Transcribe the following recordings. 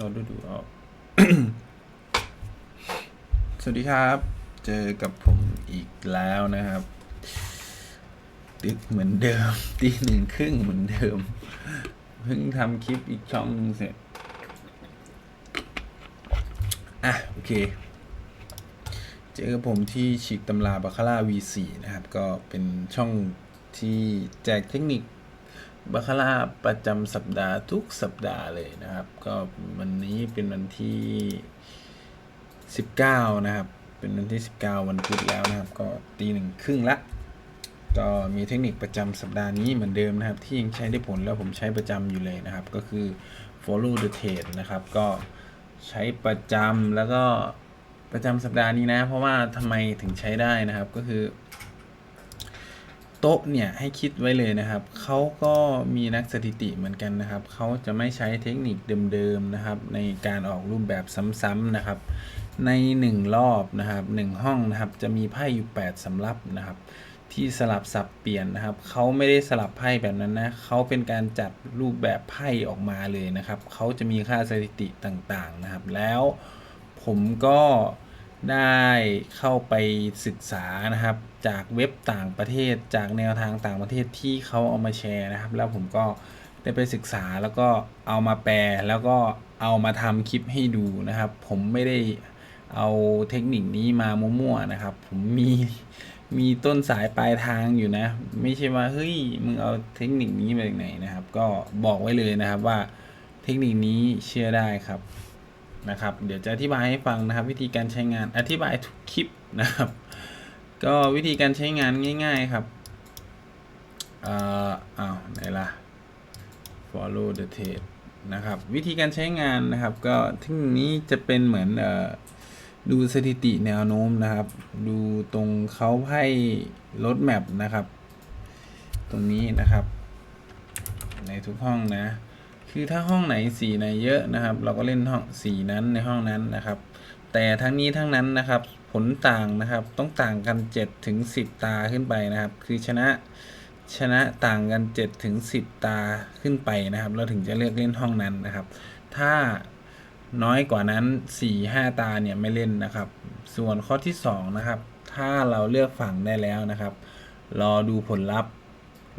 เราดูดูออกสวัสดีครับ เจอกับผมอีกแล้วนะครับดึกเหมือนเดิมตีหนึ่งครึ่งเหมือนเดิม เพิ่งทำคลิปอีกช่องนึงเสร็จ อะ โอเค เจอกับผมที่ฉีกตำราบาคาร่า V4 นะครับ ก็เป็นช่องที่แจกเทคนิค บาคาร่าประจำสัปดาห์ทุกสัปดาห์เลยนะครับ ก็วันนี้เป็นวันที่ 19 นะครับ เป็นวันที่ 19 วันพุธแล้วนะครับ ก็ตีหนึ่งครึ่งละก็มีเทคนิคประจำสัปดาห์นี้เหมือนเดิมนะครับ ที่ยังใช้ได้ผลแล้วผมใช้ประจำอยู่เลยนะครับ ก็คือ follow the trade นะครับ ก็ใช้ประจำแล้วก็ประจำสัปดาห์นี้นะ เพราะว่าทำไมถึงใช้ได้นะครับก็คือ โต๊ะเนี่ยให้คิดไว้เลยนะครับ เขาก็มีนักสถิติเหมือนกันนะครับ เขาจะไม่ใช้เทคนิคเดิมๆนะครับ ในการออกรูปแบบซ้ำๆนะครับ ใน 1 รอบนะครับ 1 ห้องนะครับ จะมีไพ่อยู่ 8 สำรับนะครับ ที่สลับสับเปลี่ยนนะครับ เขาไม่ได้สลับไพ่แบบนั้นนะ เขาเป็นการจัดรูปแบบไพ่ออกมาเลยนะครับ เขาจะมีค่าสถิติต่างๆนะครับ แล้วผมก็ ได้เข้าไปศึกษานะครับ จากเว็บต่างประเทศ จากแนวทางต่างประเทศที่เขาเอามาแชร์นะครับ แล้วผมก็ได้ไปศึกษาแล้วก็เอามาแปลแล้วก็เอามาทำคลิปให้ดูนะครับ ผมไม่ได้เอาเทคนิคนี้มามั่วๆนะครับ ผมมีมีต้นสายปลายทางอยู่นะ ไม่ใช่ว่าเฮ้ยมึงเอาเทคนิคนี้มาจากไหนนะครับ ก็บอกไว้เลยนะครับว่าเทคนิคนี้เชื่อได้ครับ นะครับ เดี๋ยวจะอธิบายให้ฟังนะครับ วิธีการใช้งานอธิบายทุกคลิปนะครับ ก็วิธีการใช้งานง่าย ๆครับเอ่ออ้าวไหนล่ะ follow the trade นะครับ วิธีการใช้งานนะครับ ก็ทคนิคนี้จะเป็นเหมือนเอ่อดูสถิติแนวโน้มนะครับ ดูตรงเขาให้ลดแมปนะครับ ตรงนี้นะครับ ในทุกห้องนะ คือถ้าห้องไหนสีไหนเยอะนะครับ เราก็เล่นห้องสีนั้นในห้องนั้นนะครับ แต่ทั้งนี้ทั้งนั้นนะครับ ผลต่างนะครับต้องต่างกัน7ถึง10 ตาขึ้นไปนะครับ คือชนะชนะต่างกัน7ถึง10 ตาขึ้นไปนะครับ เราถึงจะเลือกเล่นห้องนั้นนะครับ ถ้าน้อยกว่านั้น 4-5 ตาเนี่ยไม่เล่นนะครับ ส่วนข้อที่ 2 นะครับ ถ้าเราเลือกฝั่งได้แล้วนะครับ รอดูผลลัพธ์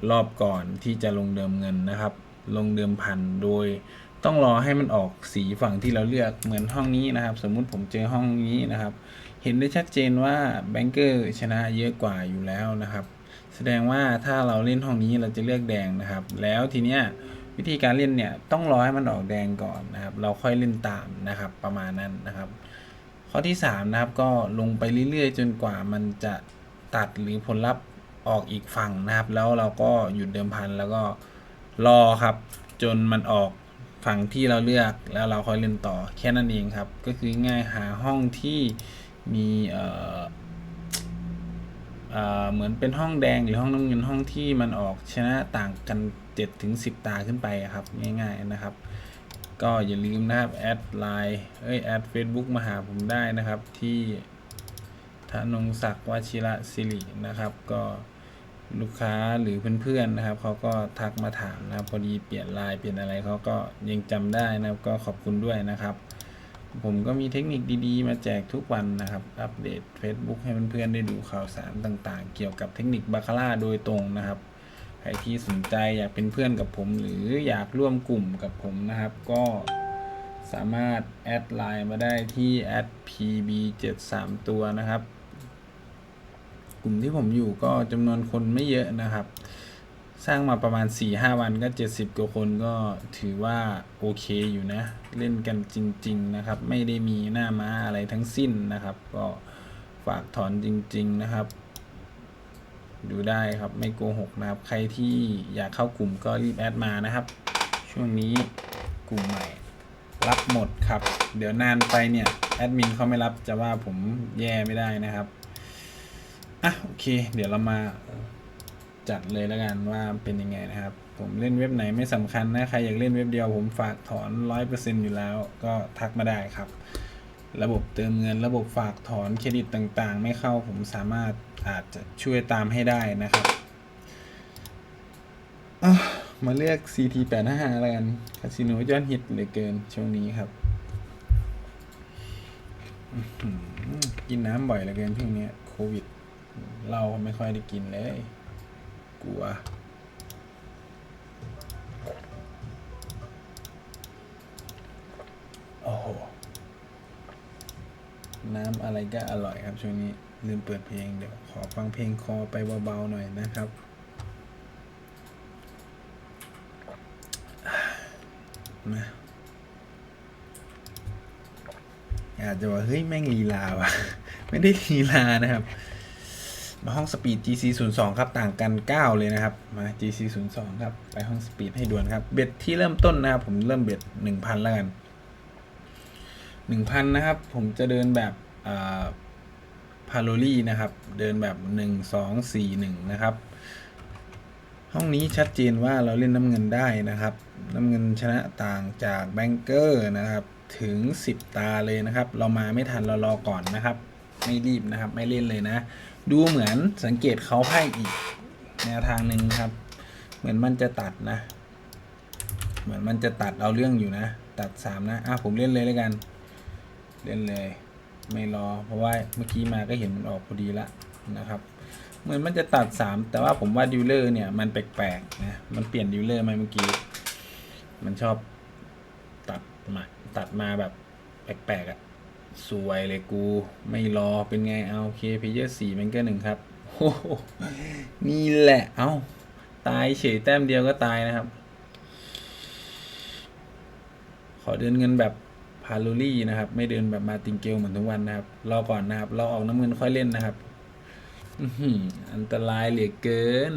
รอบก่อนที่จะลงเดิมเงินนะครับ ลงเดิมพันโดย ต้องรอให้มันออกสีฝั่งที่เราเลือกเหมือนห้องนี้นะครับ สมมุติผมเจอห้องนี้นะครับ เห็นได้ชัดเจนว่าแบงเกอร์ชนะเยอะกว่าอยู่แล้วนะครับ แสดงว่าถ้าเราเล่นห้องนี้เราจะเลือกแดงนะครับ แล้วทีเนี้ยวิธีการเล่นเนี่ยต้องรอให้มันออกแดงก่อนนะครับ เราค่อยเล่นตามนะครับประมาณนั้นนะครับ ข้อที่3นะครับก็ลงไปเรื่อยๆ จนกว่ามันจะตัดหรือผลลัพธ์ออกอีกฝั่งนะครับ แล้วเราก็หยุดเดิมพันแล้วก็ รอครับ จนมันออกฝั่งที่เราเลือกแล้วเราค่อยเล่นต่อแค่นั้นเองครับ ก็คือง่ายหาห้องที่มีเอ่อเหมือนเป็นห้องแดงหรือห้องน้ำเงินห้องที่มันออกชนะต่างกัน7ถึง10 ตาขึ้นไปครับ ง่ายๆนะครับ ก็อย่าลืมนะครับแอดไลน์เอ้ยแอด Facebook มาหาผมได้นะครับที่ธนงศักดิ์วชิระศิรินะครับ ก็ ลูกค้าหรือเพื่อนๆนะครับเขาก็ทักมาถามนะครับพอดีเปลี่ยนลน์เปลี่ยนอะไรเขาก็ยังจำได้นะครับก็ขอบคุณด้วยนะครับ ผมก็มีเทคนิคดีๆ มาแจกทุกวันนะครับ อัปเดต Facebook ให้เพื่อนๆได้ดูข่าวสารต่างๆ เกี่ยวกับเทคนิคบาคาร่าโดยตรงนะครับใครที่สนใจอยากเป็นเพื่อนกับผม หรืออยากร่วมกลุ่มกับผมนะครับ ก็สามารถแอดไลน์มาได้ที่ p b 7 3ตัวนะครับ ลุ่มที่ผมอยู่ก็จำนวนคนไม่เยอะนะครับ สร้างมาประมาณ 4-5 วันก็ 70กว่าคนก็ถือว่าโอเคอยู่นะ เล่นกันจริง ๆ นะครับ ไม่ได้มีหน้าม้าอะไรทั้งสิ้นนะครับ ก็ฝากถอนจริง ๆ นะครับ ดูได้ครับไม่โกหกนะครับ ใครที่อยากเข้ากลุ่มก็รีบแอดมานะครับ ช่วงนี้กลุ่มใหม่รับหมดครับ เดี๋ยวนานไปเนี่ยแอดมินเขาไม่รับจะว่าผมแย่ไม่ได้นะครับ อะโอเค เดี๋ยวเรามาจัดเลยแล้วกันว่าเป็นยังไงนะครับ ผมเล่นเว็บไหนไม่สำคัญนะใครอยากเล่นเว็บเดียวผมฝากถอน100%อร์เซ็นอยู่แล้ว ก็ทักมาได้ครับ ระบบเติมเงิน ระบบฝากถอนเครดิตต่างๆ ไม่เข้าผมสามารถอาจจะช่วยตามให้ได้นะครับมาเลือก CT85 แล้วกันคาสิโนยอดฮิตเหลือเกินช่วงนี้ครับกินน้ำบ่อยเหลือเกินช่วงนี้โควิด เหล้าไม่ค่อยได้กินเลย กลัว โอ้โห น้ำอะไรก็อร่อยครับช่วงนี้ลืมเปิดเพลงเดี๋ยว ขอฟังเพลงคอไปเบาๆหน่อยนะครับมาอาจจะว่าเฮ้ยแม่งลีลาว่ะ ไม่ได้ลีลานะครับ มาห้องสปีด GC 0 2ครับ ต่างกัน 9 เลยนะครับ มา GC 0 2ครับ ไปห้องสปีดให้ด่วนครับ เบ็ดที่เริ่มต้นนะครับ ผมเริ่มเบ็ด1,000แล้วกัน 1,000 นะครับ ผมจะเดินแบบพาโลลี่นะครับ เดินแบบ 1 2 4 1 นะครับ ห้องนี้ชัดเจนว่าเราเล่นน้ำเงินได้นะครับ น้ำเงินชนะต่างจากแบงเกอร์นะครับ ถึง 10 ตาเลยนะครับ เรามาไม่ทันเรารอก่อนนะครับ ไม่รีบนะครับ ไม่เล่นเลยนะ ดูเหมือนสังเกตเขาไพ่อีก แนวทางหนึ่งครับ เหมือนมันจะตัดนะ เหมือนมันจะตัดเอาเรื่องอยู่นะ ตัด3นะอะผมเล่นเลยแล้วกัน เล่นเลย ไม่รอ เพราะว่าเมื่อกี้มาก็เห็นมันออกพอดีละนะครับเหมือนมันจะตัด 3 แต่ว่าผมว่าดิวเลอร์เนี่ยมันแปลกๆนะมันเปลี่ยนดิวเลอร์มาเมื่อกี้ มันชอบตัดมาตัดมาแบบแปลกๆอะ่ะ สวยเลยกู ไม่รอเป็นไงเอาโอเคเพเยอร์สี่มันก็หนึ่งครับโอ้โหนี่แหละ เอาตายเฉยแต้มเดียวก็ตายนะครับ ขอเดินเงินแบบพาโลลี่นะครับ ไม่เดินแบบมาติงเกลเหมือนทุกวันนะครับ รอก่อนนะครับรอออกน้ำเงินค่อยเล่นนะครับอันตรายเหลือเกิน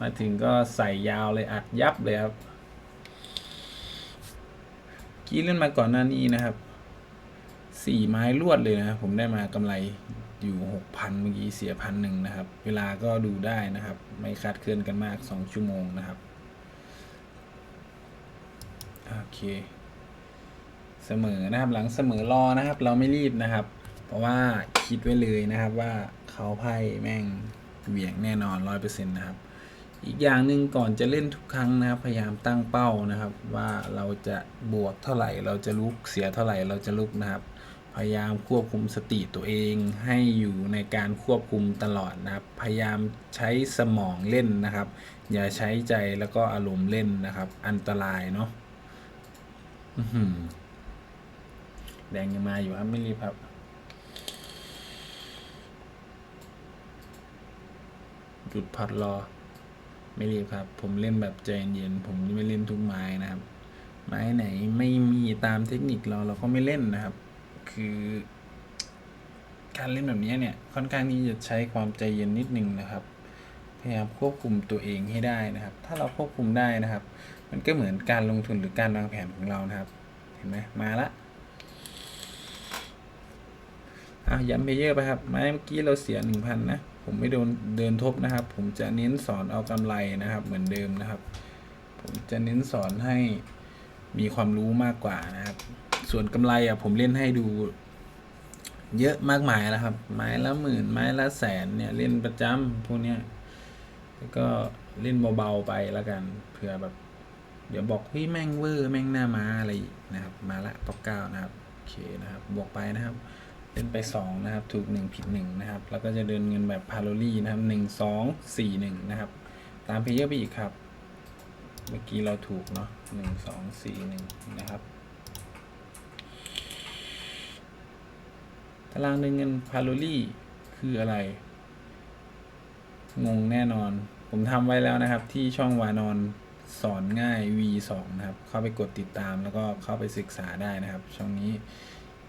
มาถึงก็ใส่ยาวเลยอัดยับเลยครับกี้เล่นมาก่อนหน้านี้นะครับ สี่ไม้ลวดเลยนะผมได้มากำไรอยู่หกพันเมื่อกี้เสียพันหนึ่งนะครับ เวลาก็ดูได้นะครับ ไม่คาดเคลื่อนกันมากสองชั่วโมงนะครับ โอเค เสมอนะครับหลังเสมอรอนะครับ เราไม่รีบนะครับ เพราะว่าคิดไว้เลยนะครับว่าเขาไพ่แม่งเหวี่ยงแน่นอนร้อยเปอร์เซ็นต์นะครับ อีกอย่างหนึ่งก่อนจะเล่นทุกครั้งนะครับ พยายามตั้งเป้านะครับ ว่าเราจะบวกเท่าไหร่ เราจะลุกเสียเท่าไหร่เราจะลุกนะครับ พยายามควบคุมสติตัวเองให้อยู่ในการควบคุมตลอดนะครับ พยายามใช้สมองเล่นนะครับ อย่าใช้ใจแล้วก็อารมณ์เล่นนะครับ อันตรายเนาะแดงยังมาอยู่ครับไม่รีบครับหยุดพัดรอ ไม่รีบครับ ผมเล่นแบบใจเย็นผมไม่เล่นทุกไม้นะครับ ไม้ไหนไม่มีตามเทคนิคเราเราก็ไม่เล่นนะครับ คือ การเล่นแบบนี้เนี่ย ค่อนข้างที่จะใช้ความใจเย็นนิดนึงนะครับ พยายามควบคุมตัวเองให้ได้นะครับ ถ้าเราควบคุมได้นะครับ มันก็เหมือนการลงทุนหรือการวางแผนของเรานะครับ เห็นไหมมาละอะย้ำเพเยอร์ไปครับไม้เมื่อกี้เราเสียหนึ่งพันนะ ผมไม่โดนเดินทบนะครับ ผมจะเน้นสอนเอากำไรนะครับ เหมือนเดิมนะครับ ผมจะเน้นสอนให้มีความรู้มากกว่านะครับ ส่วนกำไรอะผมเล่นให้ดู เยอะมากมายแล้วครับ ไม้ละหมื่นไม้ละแสนเนี่ยเล่นประจำพวกเนี้ยแล้วก็เล่นเบาๆไปแล้วกันเผื่อแบบ เดี๋ยวบอกเฮ้ยแม่งเวอร์แม่งหน้ามาอะไรนะครับ มาละปอกเก้านะครับโอเคนะครับบวกไปนะครับเล่นไปสองนะครับ ถูกหนึ่งผิดหนึ่งนะครับ แล้วก็จะเดินเงินแบบพาโลลี่นะครับหนึ่งสองสี่หนึ่งนะครับ ตามเพย์เยอร์ไปอีกครับ เมื่อกี้เราถูกเนาะหนึ่งสองสี่หนึ่งนะครับ ตารางเดินเงินพาโลลี่คืออะไร งงแน่นอน ผมทำไว้แล้วนะครับ ที่ช่องวานอนสอนง่าย V2 นะครับ เข้าไปกดติดตามแล้วก็เข้าไปศึกษาได้นะครับ ช่องนี้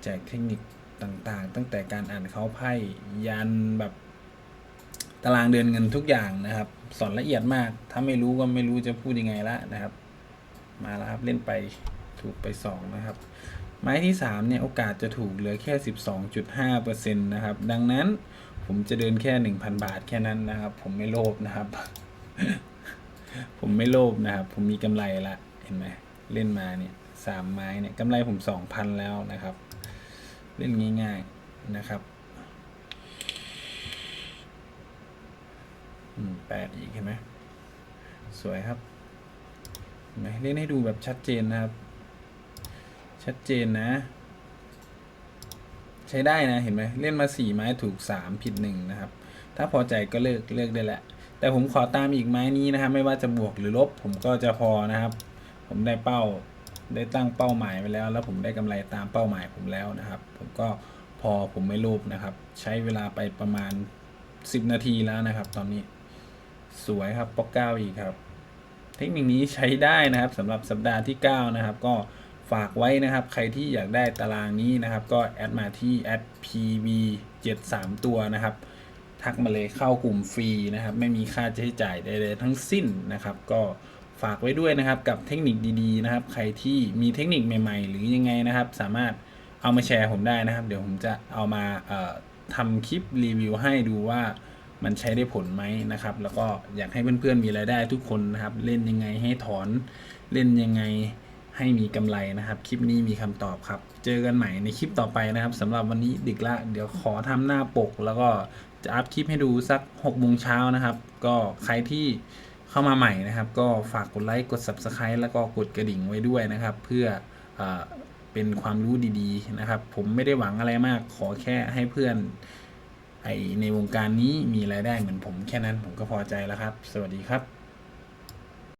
แจกเทคนิคต่างๆ ตั้งแต่การอ่านเขาไพ่ยันแบบตารางเดินเงินทุกอย่างนะครับ สอนละเอียดมาก ถ้าไม่รู้ก็ไม่รู้จะพูดยังไงละนะครับ มาแล้วครับ เล่นไปถูกไป 2 นะครับ ไม้ที่ 3 เนี่ย โอกาสจะถูกเหลือแค่ 12.5%นะครับ ดังนั้นผมจะเดินแค่ 1,000 บาทแค่นั้นนะครับ ผมไม่โลภนะครับ ผมไม่โลภนะครับ ผมมีกำไรละเห็นไหมเล่นมาเนี่ยสามไม้เนี่ยกำไรผม 2,000 แล้วนะครับ เล่นง่าย ๆนะครับอืมแปดอีกเห็นไหมสวยครับเห็นไหมเล่นให้ดูแบบชัดเจนนะครับ ชัดเจนนะ ใช้ได้นะเห็นไหมเล่นมาสี่ไม้ถูกสามผิดหนึ่งนะครับ ถ้าพอใจก็เลิกเลิกได้แหละ แต่ผมขอตามอีกไม้นี้นะครับ ไม่ว่าจะบวกหรือลบผมก็จะพอนะครับ ผมได้เป้าได้ตั้งเป้าหมายไว้แล้ว แล้วผมได้กำไรตามเป้าหมายผมแล้วนะครับ ผมก็พอผมไม่โลภนะครับ ใช้เวลาไปประมาณ 10 นาทีแล้วนะครับ ตอนนี้สวยครับปอกเก้าอีกครับ เทคนิคนี้ใช้ได้นะครับสำหรับสัปดาห์ที่ 9 นะครับ ก็ ฝากไว้นะครับ ใครที่อยากได้ตารางนี้นะครับ ก็แอดมาที่แอด pv 7 3ตัวนะครับ ทักมาเลยเข้ากลุ่มฟรีนะครับ ไม่มีค่าใช้จ่ายใดๆทั้งสิ้นนะครับ ก็ฝากไว้ด้วยนะครับกับเทคนิคดีๆนะครับ ใครที่มีเทคนิคใหม่ ๆ หรือยังไงนะครับ สามารถเอามาแชร์ผมได้นะครับ เดี๋ยวผมจะเอามาทำคลิปรีวิวให้ดูว่ามันใช้ได้ผลไหมนะครับ แล้วก็อยากให้เพื่อนๆมีรายได้ทุกคนนะครับ เล่นยังไงให้ถอนเล่นยังไง ให้มีกำไรนะครับ คลิปนี้มีคำตอบครับ เจอกันใหม่ในคลิปต่อไปนะครับสำหรับวันนี้ดึกละ เดี๋ยวขอทำหน้าปก แล้วก็จะอัพคลิปให้ดูสัก6โมงเช้านะครับ ก็ใครที่เข้ามาใหม่นะครับ ก็ฝากกดไลค์กด Subscribe แล้วก็กดกระดิ่งไว้ด้วยนะครับ เพื่อเออเป็นความรู้ดีๆนะครับ ผมไม่ได้หวังอะไรมาก ขอแค่ให้เพื่อนไอในวงการนี้มีรายได้เหมือนผมแค่นั้นผมก็พอใจแล้วครับ สวัสดีครับ